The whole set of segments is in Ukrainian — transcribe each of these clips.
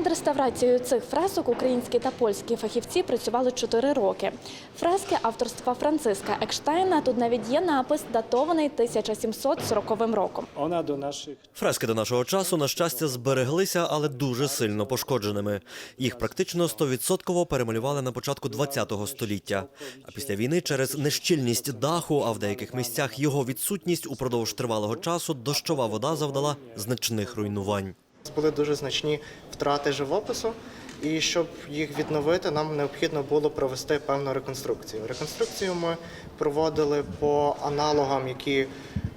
Над реставрацією цих фресок українські та польські фахівці працювали 4 роки. Фрески авторства Франциска Екштайна. Тут навіть є напис, датований 1740 роком. Фрески до нашого часу, на щастя, збереглися, але дуже сильно пошкодженими. Їх практично 100% перемалювали на початку ХХ століття. А після війни через нещільність даху, а в деяких місцях його відсутність упродовж тривалого часу дощова вода завдала значних руйнувань. Були дуже значні втрати живопису, і щоб їх відновити, нам необхідно було провести певну реконструкцію. Реконструкцію ми проводили по аналогам, які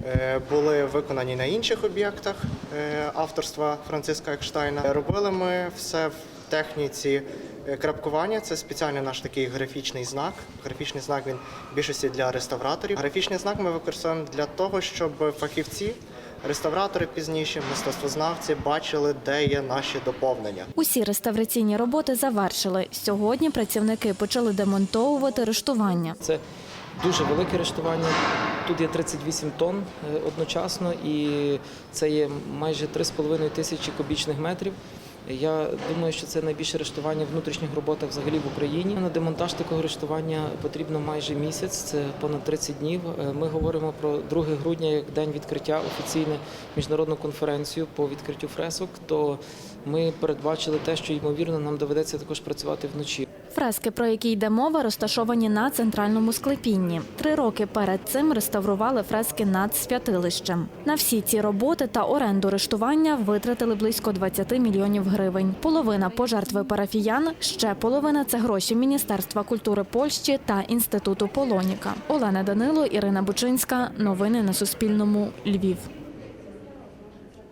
е, були виконані на інших об'єктах е, авторства Франциска Екштайна. Робили ми все в техніці е, крапкування. Це спеціальний наш такий графічний знак. Графічний знак він більшості для реставраторів. Графічний знак ми використовуємо для того, щоб фахівці. Реставратори пізніше, мистецтвознавці бачили, де є наші доповнення. Усі реставраційні роботи завершили. Сьогодні працівники почали демонтовувати рештування. Це дуже велике рештування. Тут є 38 тонн е, одночасно, і це є майже 3,5 тисячі кубічних метрів. Я думаю, що це найбільше рештування внутрішніх роботах взагалі в Україні. На демонтаж такого рештування потрібно майже місяць, це понад 30 днів. Е, Ми говоримо про 2 грудня як день відкриття офіційне міжнародну конференцію по відкриттю фресок. То ми передбачили те, що ймовірно нам доведеться також працювати вночі. Фрески, про які йде мова, розташовані на центральному склепінні. Три роки перед цим реставрували фрески над святилищем. На всі ці роботи та оренду рештування витратили близько 20 мільйонів гривень. Половина пожертви парафіян, ще половина це гроші Міністерства культури Польщі та інституту Полоніка. Олена Данило, Ірина Бучинська. Новини на Суспільному. Львів.